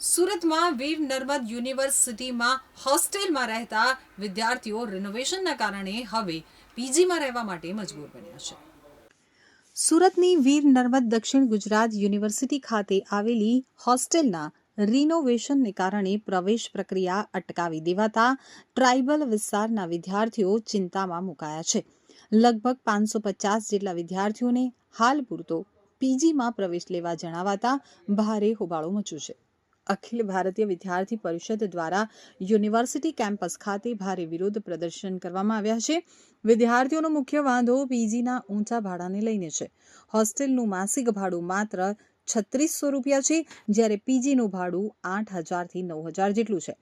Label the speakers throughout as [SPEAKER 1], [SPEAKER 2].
[SPEAKER 1] સુરતમાં વીર નર્મદ યુનિવર્સિટીમાં હોસ્ટેલમાં રહેતા વિદ્યાર્થીઓ રિનોવેશનના કારણે હવે પીજીમાં રહેવા માટે મજબૂર બન્યા છે. સુરતની વીર નર્મદ દક્ષિણ ગુજરાત યુનિવર્સિટી ખાતે આવેલી હોસ્ટેલના રિનોવેશનને કારણે પ્રવેશ પ્રક્રિયા અટકાવી દેવાતા ટ્રાઇબલ વિસ્તારના વિદ્યાર્થીઓ ચિંતામાં મુકાયા છે. લગભગ પાંચસો પચાસ જેટલા વિદ્યાર્થીઓને હાલ પૂરતો પીજીમાં પ્રવેશ લેવા જણાવાતા ભારે હોબાળો મચ્યું છે. અખિલ ભારતીય વિદ્યાર્થી પરિષદ દ્વારા યુનિવર્સિટી કેમ્પસ ખાતે ભારે વિરોધ પ્રદર્શન કરવામાં આવ્યા છે. વિદ્યાર્થીઓનો મુખ્ય વાંધો પીજીના ઊંચા ભાડાને લઈને છે. હોસ્ટેલનું માસિક ભાડું માત્ર છત્રીસો રૂપિયા છે, જ્યારે પીજીનું ભાડું આઠ હજારથી નવ હજાર જેટલું છે.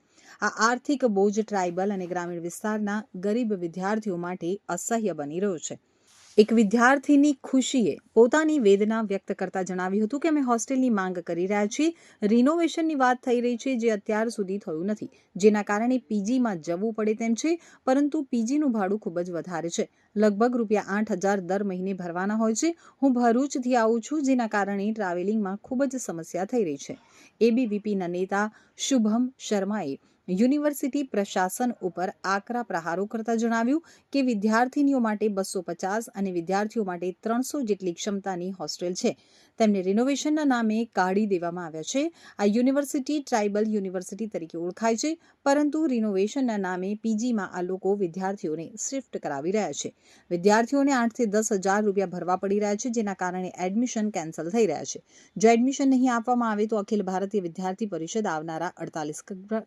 [SPEAKER 1] આ આર્થિક બોજ ટ્રાઇબલ અને ગ્રામીણ વિસ્તારના ગરીબ વિદ્યાર્થીઓ માટે અસહ્ય બની રહ્યો છે. એક વિદ્યાર્થીની ખુશીએ પોતાની વેદના વ્યક્ત કરતા જણાવ્યું હતું કે અમે હોસ્ટેલની માંગ કરી રહ્યા છીએ. રિનોવેશનની વાત થઈ રહી છે જે અત્યાર સુધી થયું નથી. જેના કારણે પીજીમાં જવું પડે તેમ છે, પરંતુ પીજીનું ભાડું ખૂબ જ વધારે છે. લગભગ રૂપિયા આઠ હજાર દર મહિને ભરવાના હોય છે. હું ભરૂચથી આવું છું, જેના કારણે ટ્રાવેલિંગમાં ખૂબ જ સમસ્યા થઈ રહી છે. એબીવીપીના નેતા શુભમ શર્માએ યુનિવર્સિટી પ્રશાસન ઉપર આકરા પ્રહારો કરતા જણાવ્યું કે વિદ્યાર્થીનીઓ માટે બસો પચાસ અને વિદ્યાર્થીઓ માટે ત્રણસો જેટલી ક્ષમતાની હોસ્ટેલ છે. તેમને રિનોવેશનના નામે કાઢી દેવામાં આવ્યા છે. આ યુનિવર્સિટી ટ્રાઇબલ યુનિવર્સિટી તરીકે ઓળખાય છે, પરંતુ રિનોવેશનના નામે પીજીમાં આ લોકો વિદ્યાર્થીઓને શિફ્ટ કરાવી રહ્યા છે. વિદ્યાર્થીઓને આઠથી દસ હજાર રૂપિયા ભરવા પડી રહ્યા છે, જેના કારણે એડમિશન કેન્સલ થઈ રહ્યા છે. જો એડમિશન નહીં આપવામાં આવે તો અખિલ ભારતીય વિદ્યાર્થી પરિષદ આવનારા અડતાલીસ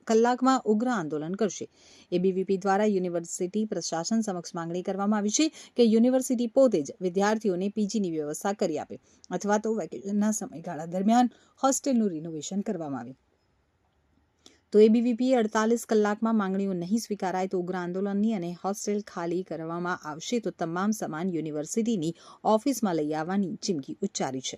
[SPEAKER 1] કલાકમાં ઉગ્ર આંદોલન કરશે. એબીવીપી દ્વારા યુનિવર્સિટી પ્રશાસન સમક્ષ માંગણી કરવામાં આવી છે કે યુનિવર્સિટી પોતે જ વિદ્યાર્થીઓને પીજીની વ્યવસ્થા કરી આપે અથવા તો વેકેશનના સમયગાળા દરમિયાન હોસ્ટેલનું રિનોવેશન કરવામાં આવે. તો એબીવીપીએ અડતાલીસ કલાકમાં માંગણીઓ નહીં સ્વીકારાય તો ઉગ્ર આંદોલનની અને હોસ્ટેલ ખાલી કરવામાં આવશે તો તમામ સમાન યુનિવર્સિટીની ઓફિસમાં લઈ આવવાની ચીમકી ઉચ્ચારી છે.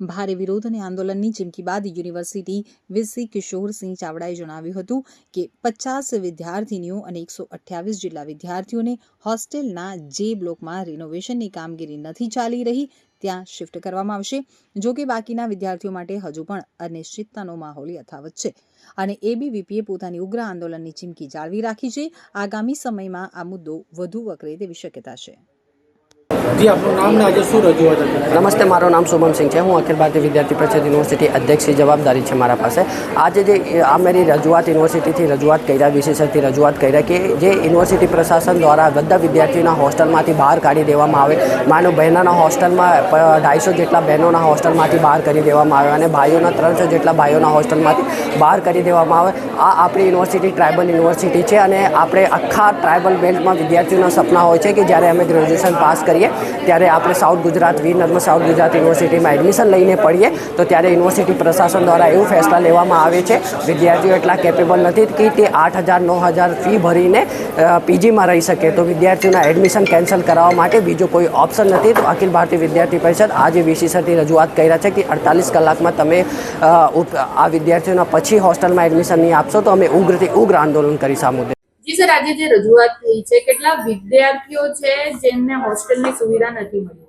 [SPEAKER 1] ભારે વિરોધ અને આંદોલનની ચીમકી બાદ યુનિવર્સિટી વીસી કિશોરસિંહ ચાવડાએ જણાવ્યું હતું કે પચાસ વિદ્યાર્થીનીઓ અને એકસો અઠ્યાવીસ જેટલા વિદ્યાર્થીઓને હોસ્ટેલના જે બ્લોકમાં રિનોવેશનની કામગીરી નથી ચાલી રહી, ત્યાં શિફ્ટ કરવામાં આવશે. જો કે બાકીના વિદ્યાર્થીઓ માટે હજુ પણ અનિશ્ચિતતાનો માહોલ યથાવત છે. અને એબીવીપીએ પોતાની ઉગ્ર આંદોલનની ચીમકી જાળવી રાખી છે. આગામી સમયમાં આ મુદ્દો વધુ વકરે તેવી શક્યતા છે.
[SPEAKER 2] આપનું નામ
[SPEAKER 3] નમસ્તે, મારું નામ શુભમ સિંહ છે. હું અખિલ ભારતીય વિદ્યાર્થી પરિષદ યુનિવર્સિટી અધ્યક્ષની જવાબદારી છે મારા પાસે. આજે જે આ મારી રજૂઆત યુનિવર્સિટીથી રજૂઆત કર્યા, વિશેષથી રજૂઆત કર્યા કે જે યુનિવર્સિટી પ્રશાસન દ્વારા બધા વિદ્યાર્થીઓના હોસ્ટેલમાંથી બહાર કાઢી દેવામાં આવે. માનો, બહેનોના હોસ્ટેલમાં ઢાઈસો જેટલા બહેનોના હોસ્ટેલમાંથી બહાર કરી દેવામાં આવે અને ભાઈઓના ત્રણસો જેટલા ભાઈઓના હોસ્ટેલમાંથી બહાર કરી દેવામાં આવે. આ આપણી યુનિવર્સિટી ટ્રાઇબલ યુનિવર્સિટી છે અને આપણે આખા ટ્રાઇબલ બેલ્ટમાં વિદ્યાર્થીઓના સપના હોય છે કે જ્યારે અમે ગ્રેજ્યુએશન પાસ કરીએ ત્યારે આપણે સાઉથ ગુજરાત વીર નર્મદ સાઉથ ગુજરાત યુનિવર્સિટીમાં એડમિશન લઈને પડીએ, તો ત્યારે યુનિવર્સિટી પ્રશાસન દ્વારા એવું ફેસલા લેવામાં આવે છે, વિદ્યાર્થીઓ એટલા કેપેબલ નથી કે તે આઠ હજાર, નવ હજાર ફી ભરીને પીજીમાં રહી શકે. તો વિદ્યાર્થીઓના એડમિશન કેન્સલ કરાવવા માટે બીજો કોઈ ઓપ્શન નથી. તો અખિલ ભારતીય વિદ્યાર્થી પરિષદ આજે વીસીસરથી રજૂઆત કર્યા છે કે અડતાલીસ કલાકમાં તમે આ વિદ્યાર્થીઓના પછી હોસ્ટેલમાં એડમિશન નહીં આપશો, તો અમે ઉગ્રથી ઉગ્ર આંદોલન કરીશ આ મુદ્દે.
[SPEAKER 4] સર, આજે જે રજૂઆત થઈ છે, કેટલા વિદ્યાર્થીઓ છે જેમને હોસ્ટેલની સુવિધા નથી મળી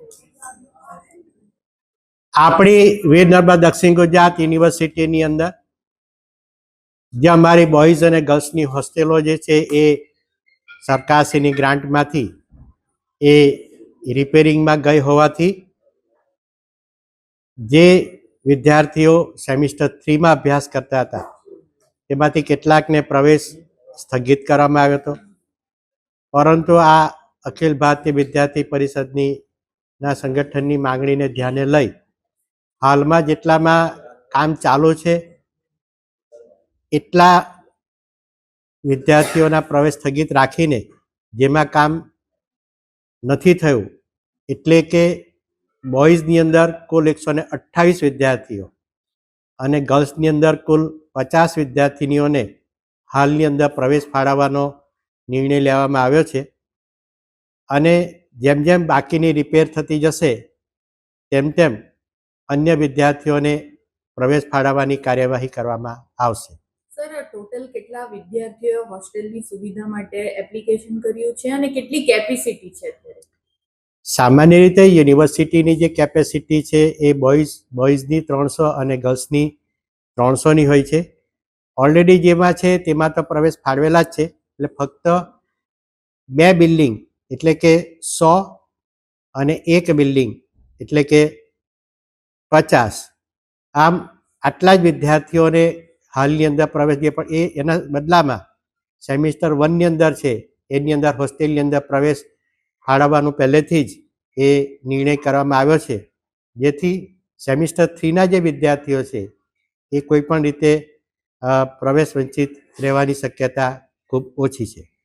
[SPEAKER 5] આપણી વીર નર્મદા દક્ષિણ ગુજરાત યુનિવર્સિટીની અંદર, જે અમારી બોયઝ અને ગર્લ્સની હોસ્ટેલો જે છે એ સરકારશ્રીની ગ્રાન્ટમાંથી એ રિપેરિંગમાં ગઈ હોવાથી, જે વિદ્યાર્થીઓ સેમિસ્ટર થ્રીમાં અભ્યાસ કરતા હતા, તેમાંથી કેટલાકને પ્રવેશ સ્થગિત કરવામાં આવ્યો હતો. પરંતુ આ અખિલ ભારતીય વિદ્યાર્થી પરિષદની ના સંગઠનની માંગણીને ધ્યાને લઈ હાલમાં જેટલામાં કામ ચાલુ છે, એટલા વિદ્યાર્થીઓના પ્રવેશ સ્થગિત રાખીને જેમાં કામ નથી થયું, એટલે કે બોયઝની અંદર કુલ એકસો અઠ્ઠાવીસ વિદ્યાર્થીઓ અને ગર્લ્સની અંદર કુલ પચાસ વિદ્યાર્થીનીઓને હાલની અંદર પ્રવેશ ફાળવવાનો નિર્ણય લેવામાં આવ્યો છે. અને જેમ જેમ બાકીની રિપેર થતી જશે તેમ તેમ અન્ય વિદ્યાર્થીઓને પ્રવેશ ફાળવવાની કાર્યવાહી કરવામાં આવશે.
[SPEAKER 4] સર ટોટલ કેટલા વિદ્યાર્થીઓ હોસ્ટેલની સુવિધા માટે એપ્લિકેશન કર્યું છે અને કેટલી કેપેસિટી છે
[SPEAKER 5] સામાન્ય રીતે યુનિવર્સિટીની જે કેપેસિટી છે એ બોયઝ બોયઝની ત્રણસો અને ગર્લ્સની ત્રણસોની હોય છે. ઓલરેડી જેમાં છે, તેમાં તો પ્રવેશ ફાળવેલા જ છે. એટલે ફક્ત બે બિલ્ડિંગ, એટલે કે સો અને એક બિલ્ડિંગ, એટલે કે પચાસ. આમ આટલા જ વિદ્યાર્થીઓને હાલની અંદર પ્રવેશ દે પણ એ એના બદલામાં સેમિસ્ટર વનની અંદર છે, એની અંદર હોસ્ટેલની અંદર પ્રવેશ ફાળવવાનું પહેલેથી જ એ નિર્ણય કરવામાં આવ્યો છે. જેથી સેમિસ્ટર થ્રીના જે વિદ્યાર્થીઓ છે, એ કોઈપણ રીતે પ્રવેશ વંચિત રહેવાની શક્યતા ખૂબ ઓછી છે.